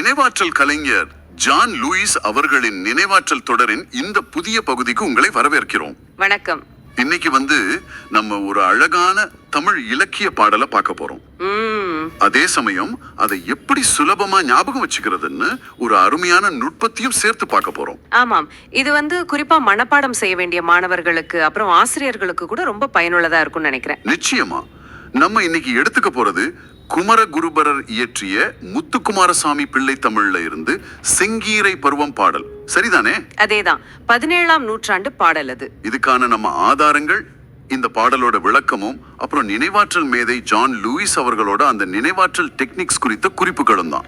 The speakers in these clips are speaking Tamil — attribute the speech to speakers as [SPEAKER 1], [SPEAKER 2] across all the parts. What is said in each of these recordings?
[SPEAKER 1] நினைவாற்றல் கலைஞர் ஜான் லூயிஸ் அவர்களின் நினைவாற்றல் தொடரின் இந்த புதிய பகுதிக்கு உங்களை வரவேற்கிறோம்.
[SPEAKER 2] வணக்கம்.
[SPEAKER 1] இன்னைக்கு வந்து நம்ம ஒரு அழகான தமிழ் இலக்கிய பாடலை பார்க்க போறோம். அதே சமயம் அதை எப்படி சுலபமா ஞாபகம் வச்சுக்கிறதுன்னு ஒரு அருமையான நுட்பத்தையும் சேர்த்து பார்க்க போறோம்.
[SPEAKER 2] ஆமாம். இது வந்து குறிப்பா மனப்பாடம் செய்ய வேண்டிய மாணவர்களுக்கு அப்புறம் ஆசிரியர்களுக்கு கூட ரொம்ப பயனுள்ளதா இருக்கும்னு நினைக்கிறேன்.
[SPEAKER 1] நிச்சயமா. நம்ம இன்னைக்கு எடுத்துக்க போறது குமரகுருபரர் இயற்றிய முத்துக்குமாரசாமி பிள்ளை தமிழ்ல இருந்து செங்கீரை பருவம் பாடல். சரிதானே?
[SPEAKER 2] அதேதான். பதினேழாம் நூற்றாண்டு பாடல் அது.
[SPEAKER 1] இதுக்கான நம்ம ஆதாரங்கள் இந்த பாடலோட விளக்கமும் அப்புறம் நினைவாற்றல் மேதை ஜான் லூயிஸ் அவர்களோட அந்த நினைவாற்றல் டெக்னிக்ஸ் குறித்த குறிப்புகளும் தான்.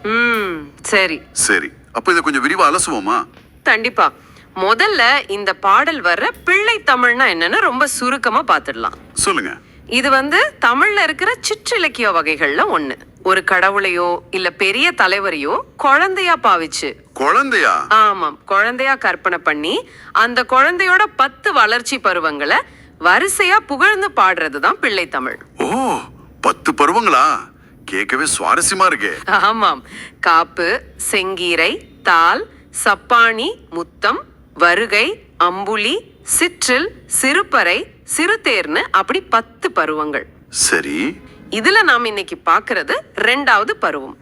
[SPEAKER 2] சரி.
[SPEAKER 1] சரி. அப்ப இதை கொஞ்சம் விரிவா அலசுவோமா?
[SPEAKER 2] கண்டிப்பா. முதல்ல இந்த பாடல் வர்ற பிள்ளை தமிழ்னா என்னன்னு ரொம்ப சுருக்கமா பார்த்துடலாம்
[SPEAKER 1] சொல்லுங்க.
[SPEAKER 2] இது வந்து தமிழ்ல இருக்கிற சிற்றிலக்கிய வகைகள்ல ஒண்ணு. ஒரு கடவுளையோ இல்ல பெரிய தலைவரையோ குழந்தையா பாவிச்சு.
[SPEAKER 1] குழந்தையா?
[SPEAKER 2] ஆமாம் குழந்தையா கற்பனை பண்ணி அந்த குழந்தையோட பத்து வளர்ச்சி பருவங்களை வரிசையா புகழ்ந்து பாடுறது தான் பிள்ளை தமிழ்.
[SPEAKER 1] ஓ பத்து பருவங்களா? கேட்கவே சுவாரஸ்யமா இருக்கே.
[SPEAKER 2] ஆமாம். காப்பு செங்கீரை தால் சப்பாணி முத்தம் வருகை அம்புலி சிற்றில் சிறுபறை சிறுதேர்னு அப்படி பத்து பருவங்கள்.
[SPEAKER 1] சரி.
[SPEAKER 2] இதுல நாம் இன்னைக்கு பார்க்கிறது ரெண்டாவது பருவம்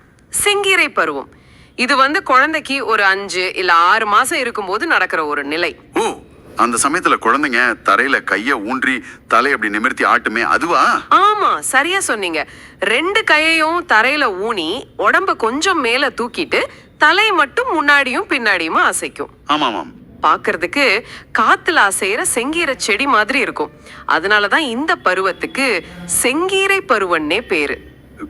[SPEAKER 2] செங்கீரை பருவம். இது வந்து குழந்தைக்கு ஒரு அஞ்சு இல்ல ஆறு மாசம் இருக்கும்போது நடக்கிற ஒரு நிலை.
[SPEAKER 1] ஓ அந்த சமயத்துல குழந்தைங்க தரையில கைய ஊன்றி தலை அப்படி நிமிர்த்தி ஆட்டுமே அதுவா?
[SPEAKER 2] ஆமா சரியா சொன்னீங்க. ரெண்டு கையையும் தரையில ஊனி உடம்ப கொஞ்சம் மேல தூக்கிட்டு தலை மட்டும் முன்னாடியும் பின்னாடியுமா அசைக்கும்.
[SPEAKER 1] ஆமாமாம்.
[SPEAKER 2] பார்க்கிறதுக்கு காத்துல அசைகிற செங்கீரை செடி மாதிரி இருக்கும். அதனாலதான் இந்த பருவத்துக்கு செங்கீரை பருவன்னே பேரு.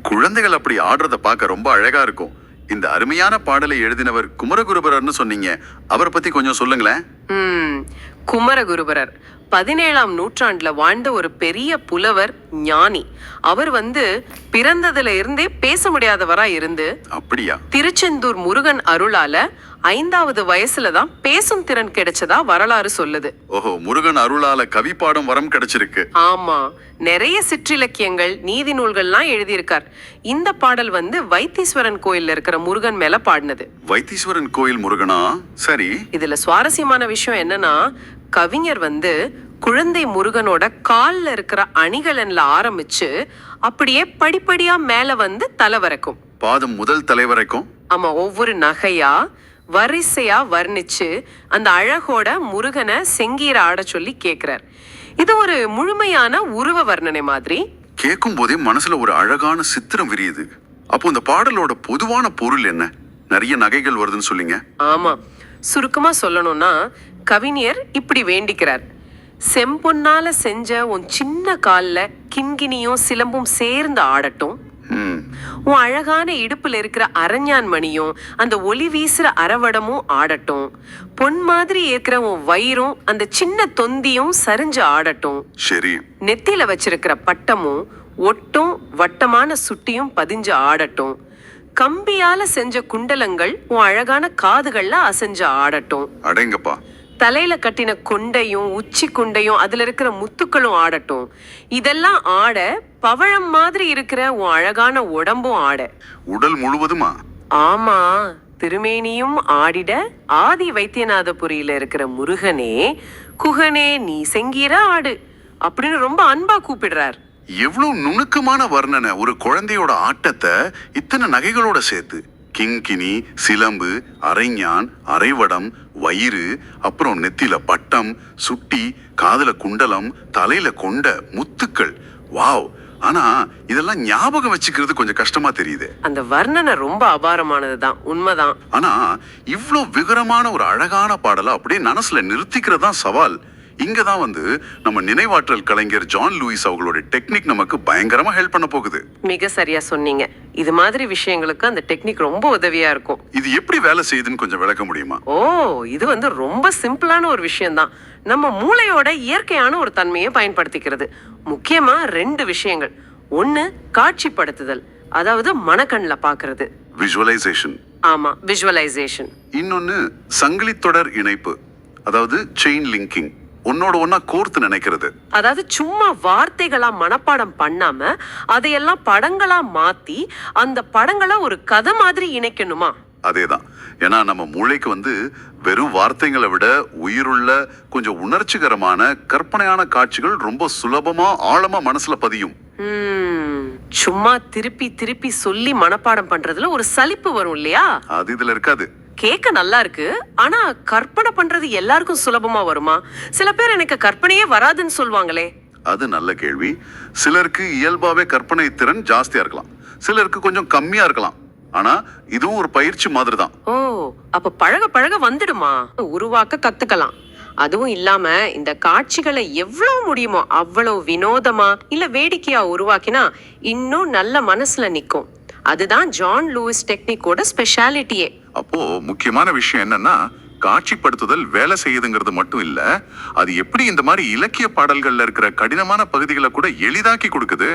[SPEAKER 1] குழந்தைகள் அப்படி ஆடுறத பார்க்க ரொம்ப அழகா இருக்கும். இந்த அருமையான பாடலை எழுதினவர் குமரகுருபரர்னு சொன்னீங்க. அவரை பத்தி கொஞ்சம் சொல்லுங்களேன்.
[SPEAKER 2] ம் குமரகுருபரர். பதினேழாம் நூற்றாண்டுல வாழ்ந்த ஒரு பெரிய புலவர் ஞானி. அவர் வந்து பிறந்ததுல இருந்தே பேச முடியாதவரா இருந்து
[SPEAKER 1] அப்படியா?
[SPEAKER 2] திருச்செந்தூர் முருகன் அருளால ஐந்தாவது வயசுல தான் பேசும் திறன் கிடைச்சதா வரலாறு சொல்லுது.
[SPEAKER 1] ஓஹோ முருகன் அருளால கவி பாடும் வரம் கிடைச்சிருக்கு.
[SPEAKER 2] ஆமா நிறைய சிற்றிலக்கியங்கள் நீதி நூல்கள்லாம் எழுதியிருக்கார். இந்த பாடல் வந்து வைத்தீஸ்வரன் கோயில்ல இருக்கிற முருகன் மேல பாடினது.
[SPEAKER 1] வைத்தீஸ்வரன் கோயில் முருகனா? சரி.
[SPEAKER 2] இதுல சுவாரஸ்யமான விஷயம் என்னன்னா கவிஞர் வந்து குழந்தை முருகனோட கால்ல இருக்கிற அணிகலன்ல ஆரம்பிச்சு அப்படியே படிப்படியா மேல வந்து தலை வரைக்கும்.
[SPEAKER 1] பாதம் முதல் தலை வரைக்கும்.
[SPEAKER 2] ஆமா ஒவ்வொரு நகையா வரிசையா வர்ணிச்சு அந்த அழகோட முருகனை செங்கீர ஆட சொல்லி கேக்குறார். இது ஒரு முழுமையான உருவ வர்ணனை மாதிரி.
[SPEAKER 1] கேட்கும் போதே மனசுல ஒரு அழகான சித்திரம் விரியுது. அப்போ இந்த பாடலோட பொதுவான பொருள் என்ன? நிறைய நகைகள் வருதுன்னு சொல்லிங்க.
[SPEAKER 2] ஆமா. சுருக்கமா சொல்லணும்னா கவிஞர் இப்படி வேண்டிக்கிறார். செம்பொன்னால செஞ்ச உன் சின்ன கால்ல கிண்கிணியும் சிலம்பும் சேர்ந்து ஆடட்டும். உன் அழகான இடுப்புல இருக்கிற அரஞ்ஞான் மணியும் அந்த ஒளி வீசுற அரவடமும் ஆடட்டும். பொன் மாதிரி இருக்கிற உன் வயிறும் அந்த சின்ன தொந்தியும் சரிஞ்சு ஆடட்டும்.
[SPEAKER 1] சரி.
[SPEAKER 2] நெத்தியில வச்சிருக்கிற பட்டமும் ஒட்டும் வட்டமான சுட்டியும் பதிஞ்சு ஆடட்டும். கம்பியால செஞ்ச குண்டலங்கள் உன் அழகான காதுகள்ல அசைஞ்சு ஆடட்டும்.
[SPEAKER 1] அடேங்கப்பா.
[SPEAKER 2] தலையில கட்டின கொண்டையும் உச்சி குண்டையும் அதுல இருக்கிற முத்துக்களும் ஆடட்டும். இதெல்லாம் ஆட பவழம் மாதிரி இருக்கிற உன் அழகான உடம்பும் ஆட.
[SPEAKER 1] உடல் முழுவதுமா?
[SPEAKER 2] ஆமா திருமேனியும் ஆடிட ஆதி வைத்தியநாதபுரியில இருக்கிற முருகனே குகனே நீ செங்கீர ஆடு அப்படின்னு ரொம்ப அன்பா கூப்பிடுறார்.
[SPEAKER 1] எவ்வளவு நுணுக்கமான வர்ணனை ஒரு குழந்தையோட ஆட்டத்தை இத்தனை நகைகளோட சேர்த்து. கிங்கினி சிலம்பு அரைஞான் அரைவடம் வயிறு அப்புறம் நெத்தில பட்டம் சுட்டி காதுல குண்டலம் தலையில கொண்ட முத்துக்கள். வாவ்! ஆனா இதெல்லாம் ஞாபகம் வச்சுக்கிறது கொஞ்சம் கஷ்டமா தெரியுது.
[SPEAKER 2] அந்த வர்ணனை ரொம்ப அபாரமானதுதான். உண்மைதான்.
[SPEAKER 1] ஆனா இவ்ளோ விகரமான ஒரு அழகான பாடலை அப்படியே மனசுல நிறுத்திக்கிறது தான் சவால். இங்க தான் வந்து நம்ம நினைவாற்றல் கலைஞர் ஜான் லூயிஸ் அவங்களோட டெக்னிக் நமக்கு பயங்கரமா ஹெல்ப் பண்ண போகுது.
[SPEAKER 2] மிக சரியா சொன்னீங்க. இது மாதிரி விஷயங்களுக்கு அந்த டெக்னிக் ரொம்ப உதவியா இருக்கும்.
[SPEAKER 1] இது எப்படி வேலை செய்யுதுன்னு கொஞ்சம் விளக்க முடியுமா?
[SPEAKER 2] ஓ இது வந்து ரொம்ப சிம்பிளான ஒரு விஷயம்தான். நம்ம மூளையோட இயற்கையான ஒரு தன்மையை பயன்படுத்திக்கிறது. முக்கியமா ரெண்டு விஷயங்கள். ஒண்ணு காட்சிப்படுத்துதல். அதாவது மனக்கண்ல பாக்குறது.
[SPEAKER 1] விஷுவலைசேஷன்
[SPEAKER 2] ஆமா விஷுவலைசேஷன்
[SPEAKER 1] இன்னொன்னு சங்கிலி தொடர் இணைப்பு. அதாவது செயின் லிங்கிங் ஒன்னோட ஒன்னா கோர்த்து நினைக்கிறது.
[SPEAKER 2] அதாவது சும்மா வார்த்தைகளா மனப்பாடம் பண்ணாம அதையெல்லாம் படங்களா மாத்தி அந்த படங்களை ஒரு கதை மாதிரி இணைக்கணுமா?
[SPEAKER 1] அதேதான். ஏன்னா நம்ம மூளைக்கு வந்து வெறும் வார்த்தைகளை விட உயிருள்ள கொஞ்சம் உணர்ச்சிகரமான கற்பனையான காட்சிகள் ரொம்ப சுலபமா ஆழமா மனசுல பதியும்.
[SPEAKER 2] சும்மா திருப்பி திருப்பி சொல்லி மனப்பாடம் பண்றதுல ஒரு சலிப்பு வரும் இல்லையா?
[SPEAKER 1] அது இதுல இருக்காது.
[SPEAKER 2] கேட்க நல்லா இருக்கு. ஆனா கற்பனை பண்றது எல்லாருக்கும் சுலபமா வருமா? சில பேர் எனக்கு கற்பனையே வராதுன்னு சொல்லுவாங்களே
[SPEAKER 1] அது நல்ல கேள்வி. சிலருக்கு இயல்பாவே கற்பனை திறன் ஜாஸ்தியா இருக்கலாம். சிலருக்கு கொஞ்சம் கம்மியா இருக்கலாம். ஆனா இதுவும் ஒரு பயிற்சி மாதிரி தான்
[SPEAKER 2] ஓ அப்ப பழக பழக வந்துடுமா? உருவாக்க கத்துக்கலாம். அதுவும் இல்லாம இந்த காட்சிகளை எவ்வளவு முடியுமோ அவ்வளவு வினோதமா இல்ல வேடிக்கையா உருவாக்கினா இன்னும் நல்ல மனசுல நிக்கும். அதுதான் ஜான் லூயிஸ் டெக்னிக்கோட ஸ்பெஷாலிட்டியே
[SPEAKER 1] அப்போ முக்கியமான விஷயம் என்னன்னா காட்சிப்படுத்துதல் வேலை செய்யுதுங்கிறது மட்டும் இல்ல அது எப்படி இந்த மாதிரி இலக்கிய பாடல்கள்ல இருக்கிற கடினமான பகுதிகளை கூட எளிதாக்கி கொடுக்குது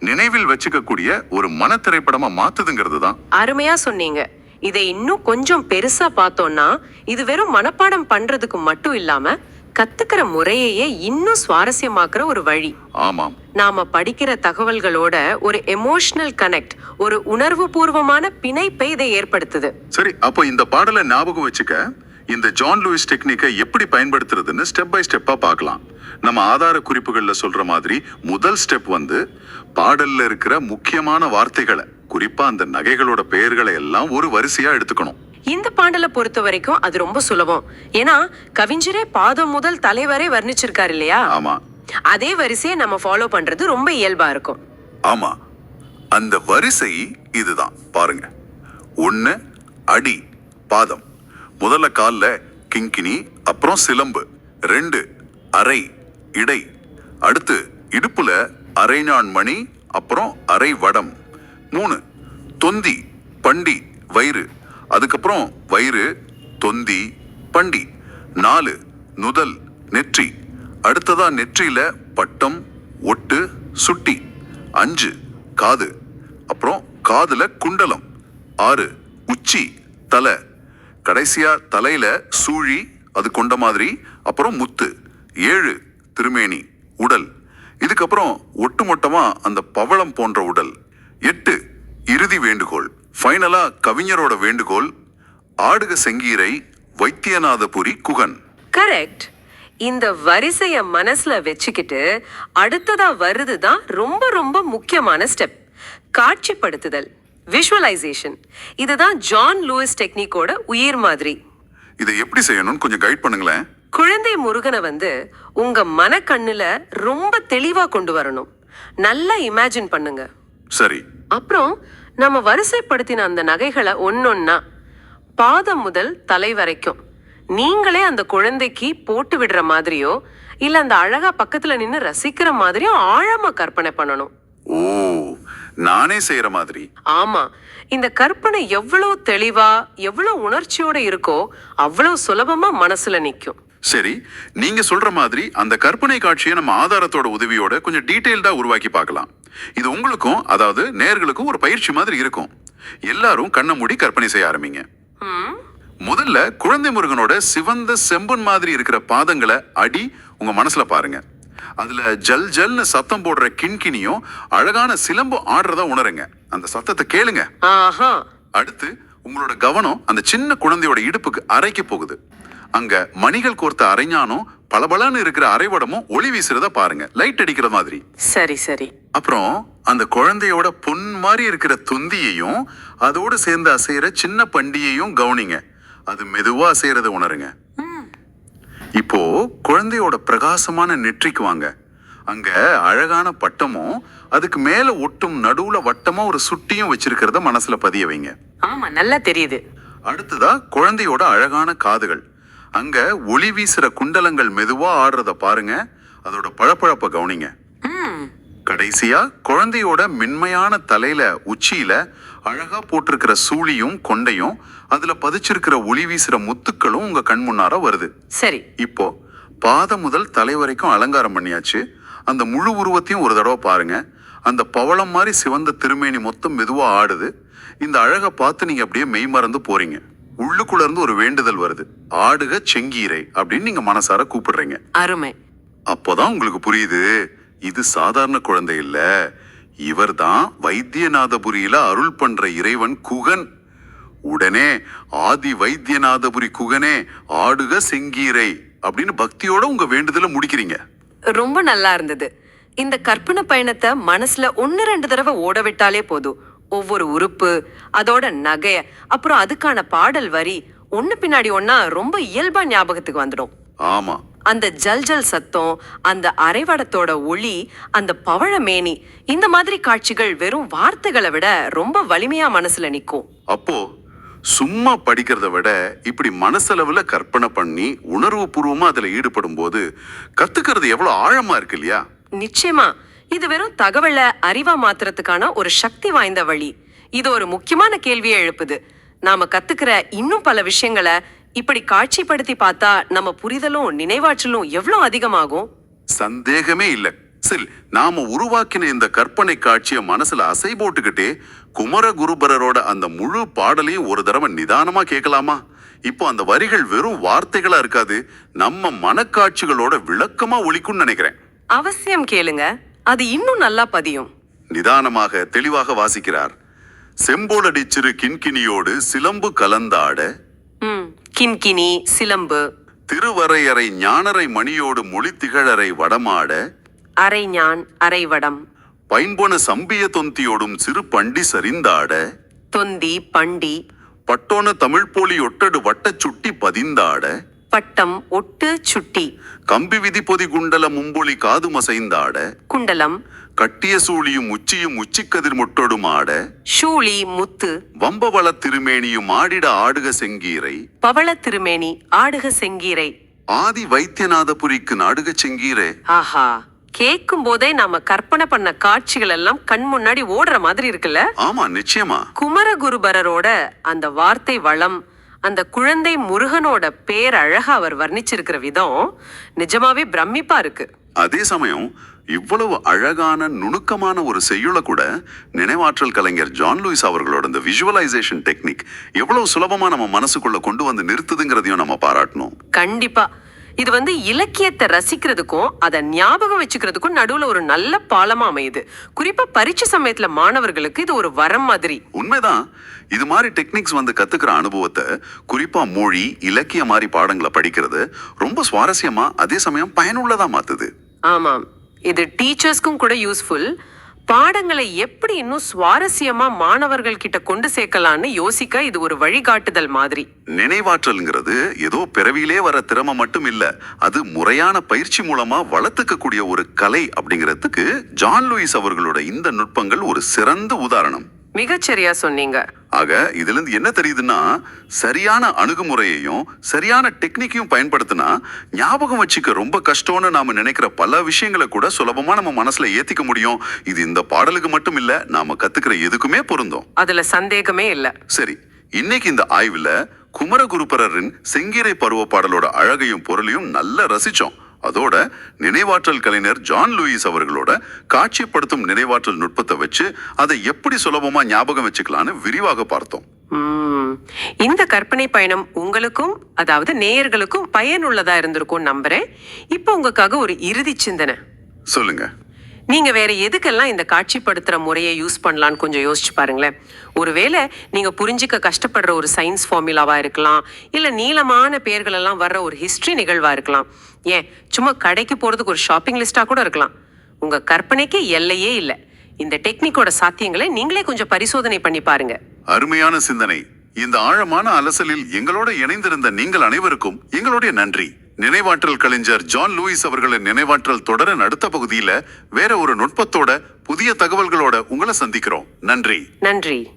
[SPEAKER 1] நினைவில் வச்சுக்கக்கூடிய ஒரு மன திரைப்படமா மாத்துதுங்கிறது தான்.
[SPEAKER 2] அருமையா சொன்னீங்க. இதை இன்னும் கொஞ்சம் பெருசா பார்த்தோம்னா இது வெறும் மனப்பாடம் பண்றதுக்கு மட்டும் இல்லாம கத்துக்கிற முறையையே இன்னும் சுவாரஸ்யமாக்குற ஒரு வழி.
[SPEAKER 1] ஆமாம்.
[SPEAKER 2] நாம படிக்கிற தகவல்களோட ஒரு எமோஷனல் கனெக்ட் ஒரு உணர்வு பூர்வமான பிணைப்பை இதை ஏற்படுத்துது.
[SPEAKER 1] சரி அப்போ இந்த பாடலை ஞாபகம் வச்சுக்க. இந்த ஜான் லூயிஸ் டெக்னிக்கை எப்படி பயன்படுத்துறதுன்னு ஸ்டெப் பை ஸ்டெப்பா பார்க்கலாம். நம்ம ஆதார குறிப்புகள்ல சொல்ற மாதிரி முதல் ஸ்டெப் வந்து பாடல்ல இருக்கிற முக்கியமான வார்த்தைகளை குறிப்பா அந்த நகைகளோட பெயர்களை எல்லாம் ஒரு வரிசையா எடுத்துக்கணும்.
[SPEAKER 2] இந்த பாடலை பொறுத்த வரைக்கும் அது ரொம்ப சுலபம். ஏன்னா கவிஞரே பாதம் முதல் தலைவரை வர்ணிச்சிருக்காரு இல்லையா?
[SPEAKER 1] ஆமா.
[SPEAKER 2] அதே வரிசையை நம்ம ஃபாலோ பண்றது ரொம்ப இயல்பா இருக்கும்.
[SPEAKER 1] ஆமா. அந்த வரிசை இதுதான். பாருங்க. ஒண்ணு அடி பாதம். முதல்ல கால்ல கிங்கினி அப்புறம் சிலம்பு. ரெண்டு அரை இடை. அடுத்து இடுப்புல அரைஞான் மணி அப்புறம் அரை வடம் மூணு தொந்தி பண்டி வயிறு. அதுக்கப்புறம் வயிறு தொந்தி பண்டி. நாலு நுதல் நெற்றி. அடுத்ததா நெற்றியில பட்டம் ஒட்டு சுட்டி. அஞ்சு காது. அப்புறம் காதுல குண்டலம். ஆறு உச்சி தலை. கடைசியா தலையில சூழி அது கொண்ட மாதிரி. அப்புறம் முத்து. ஏழு திருமேனி உடல். இதுக்கப்புறம் ஒட்டுமொட்டமா அந்த பவளம் போன்ற உடல். எட்டு இறுதி வேண்டுகோள். ஃபைனலா கவிஞரோட வேண்டுகோள் ஆடுக செங்கீரை வைத்தியநாதபுரி குகன்
[SPEAKER 2] கரெக்ட் இந்த வரிசைய மனசுல வச்சுக்கிட்டு அடுத்ததா வருது தான் ரொம்ப ரொம்ப முக்கியமான ஸ்டெப் காட்சிப்படுத்துதல் விஷுவலைசேஷன் இதுதான் ஜான் லூயிஸ் டெக்னிக்கோட உயிர் மாதிரி.
[SPEAKER 1] இதை எப்படி செய்யணும்னு கொஞ்சம் கைட் பண்ணுங்களேன்.
[SPEAKER 2] குழந்தை முருகனை வந்து உங்க மனக்கண்ணுல ரொம்ப தெளிவா கொண்டு வரணும். நல்லா இமேஜின் பண்ணுங்க.
[SPEAKER 1] சரி.
[SPEAKER 2] அப்புறம் நம்ம வரிசைப்படுத்தின அந்த நகைகளை ஒன்னொன்னா பாதம் முதல் தலை வரைக்கும். நீங்களே அந்த குழந்தைக்கு போட்டு விடுற மாதிரியோ இல்ல அந்த அழகா பக்கத்துல நின்னு ரசிக்கிற மாதிரியோ ஆழமா கற்பனை பண்ணணும்.
[SPEAKER 1] ஓ நானே செய்யற மாதிரி.
[SPEAKER 2] ஆமா இந்த கற்பனை எவ்வளவு தெளிவா எவ்வளவு உணர்ச்சியோட இருக்கோ அவ்வளவு சுலபமா மனசுல நிக்கும்.
[SPEAKER 1] சரி நீங்க சொல்ற மாதிரி அந்த கற்பனை காட்சியை நம்ம ஆதாரத்தோட உதவியோட கொஞ்சம் டீடைல்டா உருவாக்கி பார்க்கலாம். இது உங்களுக்கும் அதாவது நேர்களுக்கும் ஒரு பயிற்சி மாதிரி இருக்கும். எல்லாரும் கண்ணை மூடி கற்பனை செய்ய ஆரம்பிங்க. முதல்ல குழந்தை முருகனோட சிவந்த செம்பன் மாதிரி இருக்கிற பாதங்களை அடி உங்க மனசுல பாருங்க. அதுல ஜல் ஜல்னு சத்தம் போடுற கிண்கிணியும் அழகான சிலம்பு ஆடுறத உணருங்க. அந்த சத்தத்தை கேளுங்க.
[SPEAKER 2] ஆஹா.
[SPEAKER 1] அடுத்து உங்களோட கவனம் அந்த சின்ன குழந்தையோட இடுப்புக்கு அரைக்க போகுது. அங்க மணிகள் கோர்த்த அரைஞானும் பளபளன்னு இருக்கிற அரைவடமும் ஒளி வீசுறத பாருங்க. லைட் அடிக்கிற மாதிரி.
[SPEAKER 2] சரி சரி.
[SPEAKER 1] அப்புறம் அந்த குழந்தையோட பொன் மாதிரி இருக்கிற தொந்தியையும் அதோடு சேர்ந்து அசைகிற சின்ன பண்டியையும் கவனிங்க. அது மெதுவா அசைறத உணருங்க. இப்போ குழந்தையோட பிரகாசமான நெற்றிக்கு வாங்க. அங்க அழகான பட்டமும் அதுக்கு மேல ஒட்டும் நடுவுல வட்டமா ஒரு சுட்டியும் வச்சிருக்கிறத மனசுல பதிய வைங்க.
[SPEAKER 2] ஆமா நல்லா தெரியுது.
[SPEAKER 1] அடுத்ததா குழந்தையோட அழகான காதுகள். அங்க ஒளி வீசுற குண்டலங்கள் மெதுவா ஆடுறத பாருங்க. அதோட பழப்பழப்ப கவனிங்க. கடைசியா குழந்தையோட மென்மையான தலையில உச்சியில அழகா போட்டிருக்கிற சூழியும் கொண்டையும் அதுல பதிச்சிருக்கிற ஒளி வீசுற முத்துக்களும் உங்க கண் முன்னார வருது.
[SPEAKER 2] சரி.
[SPEAKER 1] இப்போ பாதம் முதல் தலை வரைக்கும் அலங்காரம் பண்ணியாச்சு. அந்த முழு உருவத்தையும் ஒரு தடவை பாருங்க. அந்த பவளம் மாதிரி சிவந்த திருமேனி மொத்தம் மெதுவா ஆடுது. இந்த அழகை பார்த்து நீங்க அப்படியே மெய் மறந்து போறீங்க. உள்ளுக்குள்ள இருந்து ஒரு வேண்டுதல் வருது. ஆடுக செங்கீரை அப்படின்னு நீங்க மனசார கூப்பிடுறீங்க.
[SPEAKER 2] அருமை.
[SPEAKER 1] அப்போதான் உங்களுக்கு புரியுது இது சாதாரண குழந்தை இல்ல. இவர்தான் வைத்தியநாதபுரியில அருள் பண்ற இறைவன் குகன். உடனே ஆதி வைத்தியநாதபுரி குகனே ஆடுக செங்கீரை அப்படின்னு பக்தியோட உங்க வேண்டுதலை முடிக்கிறீங்க.
[SPEAKER 2] ரொம்ப நல்லா இருந்தது. இந்த கற்பனை பயணத்தை மனசுல ஒன்னு ரெண்டு தடவை ஓட விட்டாலே போதும். ஒவ்வொரு உறுப்பு அதோட நகை அப்புறம் அதுக்கான பாடல் வரி ஒண்ணு பின்னாடி ஒன்னா ரொம்ப இயல்பா ஞாபகத்துக்கு வந்துடும்.
[SPEAKER 1] ஆமா.
[SPEAKER 2] அந்த ஜல்ஜல் சத்தம் அந்த அரைவடத்தோட ஒளி அந்த பவழ மேனி இந்த மாதிரி காட்சிகள் வெறும் வார்த்தைகளை விட ரொம்ப வலிமையா மனசுல நிக்கும்.
[SPEAKER 1] அப்போ சும்மா படிக்கிறத விட இப்படி மனசளவுல கற்பனை பண்ணி உணர்வு பூர்வமா அதுல ஈடுபடும் போது கத்துக்கிறது எவ்வளவு ஆழமா இருக்கு இல்லையா?
[SPEAKER 2] நிச்சயமா. இது வெறும் தகவலை அறிவா மாத்துறதுக்கான ஒரு சக்தி வாய்ந்த வழி. இது ஒரு முக்கியமான கேள்வியை எழுப்புது. நாம கத்துக்கிற இன்னும் பல விஷயங்களை இப்படி காட்சிப்படுத்தி பார்த்தா நம்ம புரிதலும் நினைவாற்றலும் எவ்வளவு அதிகமாகும்?
[SPEAKER 1] சந்தேகமே இல்ல. சரி நாம உருவாக்கின இந்த கற்பனை காட்சிய மனசுல அசை போட்டுக்கிட்டே குமரகுருபரரோட அந்த முழு பாடலையும் ஒரு தடவை நிதானமா கேட்கலாமா? இப்போ அந்த வரிகள் வெறும் வார்த்தைகளா இருக்காது நம்ம மனக்காட்சிகளோட விளக்கமா ஒலிக்கும்னு நினைக்கிறேன்.
[SPEAKER 2] அவசியம் கேளுங்க. அது இன்னும் நல்லா பதியும்.
[SPEAKER 1] நிதானமாக தெளிவாக வாசிக்கிறார். செம்போலடி சிறு கிண்கிணியோடு சிலம்பு கலந்தாட
[SPEAKER 2] ம் கின்கினி சிலம்பு.
[SPEAKER 1] திருவரையறை ஞானரை மணியோடு மொழி திகழரை வடமாட
[SPEAKER 2] அரைஞான் அரைவடம்
[SPEAKER 1] பைம்பொன சம்பிய தொந்தியோடும் சிறு பண்டி சரிந்தாட
[SPEAKER 2] தொந்தி பண்டி.
[SPEAKER 1] பட்டோன தமிழ் போலி ஒட்டடு வட்டச் சுட்டி பதிந்தாட
[SPEAKER 2] பட்டம் ஒட்டு சுட்டி.
[SPEAKER 1] கம்பி விதி பொதி குண்டல மும்பொலி காது மசைந்தாட.
[SPEAKER 2] குண்டலம்.
[SPEAKER 1] கட்டிய சூழியும் உச்சியும் உச்சிக்கதிர் முட்டொடும் ஆட
[SPEAKER 2] சூளி முத்து.
[SPEAKER 1] வம்பவள திருமேனியும் ஆடிட ஆடுக செங்கீரை.
[SPEAKER 2] பவள திருமேனி ஆடுக செங்கீரை.
[SPEAKER 1] ஆதி வைத்தியநாதபுரிக்கு நாடுக செங்கீரை.
[SPEAKER 2] ஆஹா. கேட்கும் போதே நாம கற்பனை பண்ண காட்சிகள் எல்லாம் கண் முன்னாடி ஓடுற மாதிரி இருக்குல்ல?
[SPEAKER 1] ஆமா நிச்சயமா.
[SPEAKER 2] குமரகுருபரரோட அந்த வார்த்தை வளம் அந்த குழந்தை முருகனோட பேரழக அவர் வர்ணிச்சிருக்கிற விதம் நிஜமாவே பிரமிப்பா இருக்கு.
[SPEAKER 1] அதே சமயம் இவ்வளவு அழகான நுணுக்கமான ஒரு செய்யுளை கூட நினைவாற்றல் கலைஞர் ஜான் லூயிஸ் அவர்களோட இந்த விஷுவலைசேஷன் டெக்னிக் எவ்வளவு சுலபமா நம்ம மனசுக்குள்ள கொண்டு வந்து நிறுத்துதுங்கிறதையும் நம்ம பாராட்டணும்.
[SPEAKER 2] கண்டிப்பா. இது வந்து இலக்கியத்தை ரசிக்கிறதுக்கும் அதை ஞாபகம் வச்சுக்கிறதுக்கும் நடுவுல ஒரு நல்ல பாலமா அமையுது. குறிப்பா பரீட்சை சமயத்துல மாணவர்களுக்கு இது ஒரு வரம் மாதிரி.
[SPEAKER 1] உண்மைதான். இது மாதிரி டெக்னிக்ஸ் வந்து கத்துக்கிற அனுபவத்தை குறிப்பா மொழி இலக்கிய மாதிரி பாடங்களை படிக்கிறது ரொம்ப சுவாரஸ்யமா அதே சமயம் பயனுள்ளதா மாத்துது.
[SPEAKER 2] ஆமாம். இது டீச்சர்ஸ்க்கும் கூட யூஸ்ஃபுல் பாடங்களை எப்படி இன்னும் சுவாரஸ்யமா மாணவர்கள் கிட்ட கொண்டு சேர்க்கலாம்னு யோசிக்க இது ஒரு வழிகாட்டுதல் மாதிரி.
[SPEAKER 1] நினைவாற்றல்ங்கிறது ஏதோ பிறவியிலே வர திறமை மட்டும் இல்ல அது முறையான பயிற்சி மூலமா வளர்த்துக்கக்கூடிய ஒரு கலை அப்படிங்கிறதுக்கு ஜான் லூயிஸ் அவர்களோட இந்த நுட்பங்கள் ஒரு சிறந்த உதாரணம்.
[SPEAKER 2] மிகச்சரியா சொன்னீங்க.
[SPEAKER 1] ஆக இதுல இருந்து என்ன தெரியுதுன்னா சரியான அணுகுமுறையையும் சரியான டெக்னிக்கையும் பயன்படுத்தினா ஞாபகம் வச்சுக்க ரொம்ப கஷ்டம்னு நாம நினைக்கிற பல விஷயங்களை கூட சுலபமா நம்ம மனசுல ஏத்திக்க முடியும். இது இந்த பாடலுக்கு மட்டும் இல்ல நாம கத்துக்கிற எதுக்குமே பொருந்தும்.
[SPEAKER 2] அதுல சந்தேகமே இல்ல.
[SPEAKER 1] சரி இன்னைக்கு இந்த ஆய்வுல குமரகுருபரரின் செங்கீரை பருவ பாடலோட அழகையும் பொருளையும் நல்லா ரசிச்சோம். அதோட நினைவாற்றல் கலைஞர் ஜான் லூயிஸ் அவர்களோட காட்சிப்படுத்தும் நினைவாற்றல் நுட்பத்தை வச்சு அதை எப்படி சுலபமா ஞாபகம் வச்சுக்கலாம்னு விரிவாக பார்த்தோம்.
[SPEAKER 2] இந்த கற்பனை பயணம் உங்களுக்கும் அதாவது நேயர்களுக்கும் பயனுள்ளதா இருந்திருக்கும் நம்புறேன். இப்போ உங்களுக்காக ஒரு இறுதி சிந்தனை.
[SPEAKER 1] சொல்லுங்க.
[SPEAKER 2] நீங்க வேற எதுக்கெல்லாம் இந்த காட்சிப்படுத்துற முறையை யூஸ் பண்ணலான்னு கொஞ்சம் யோசிச்சு பாருங்களேன். ஒருவேளை நீங்க புரிஞ்சிக்க கஷ்டப்படுற ஒரு சயின்ஸ் ஃபார்முலாவா இருக்கலாம் இல்ல நீளமான பெயர்கள் எல்லாம் வர்ற ஒரு ஹிஸ்டரி நிகழ்வா இருக்கலாம். ஏன்? சும்மா கடைக்கு போறதுக்கு ஒரு ஷாப்பிங் லிஸ்டா கூட இருக்கலாம். உங்க கற்பனைக்கு எல்லையே இல்லை. இந்த டெக்னிக்கோட சாத்தியங்களை நீங்களே கொஞ்சம் பரிசோதனை பண்ணி பாருங்க.
[SPEAKER 1] அருமையான சிந்தனை. இந்த ஆழமான அலசலில் எங்களோட இணைந்திருந்த நீங்கள் அனைவருக்கும் எங்களுடைய நன்றி. நினைவாற்றல் கலைஞர் ஜான் லூயிஸ் அவர்களின் நினைவாற்றல் தொடரின் அடுத்த பகுதியில வேற ஒரு நுட்பத்தோட புதிய தகவல்களோட உங்களை சந்திக்கிறோம். நன்றி.
[SPEAKER 2] நன்றி.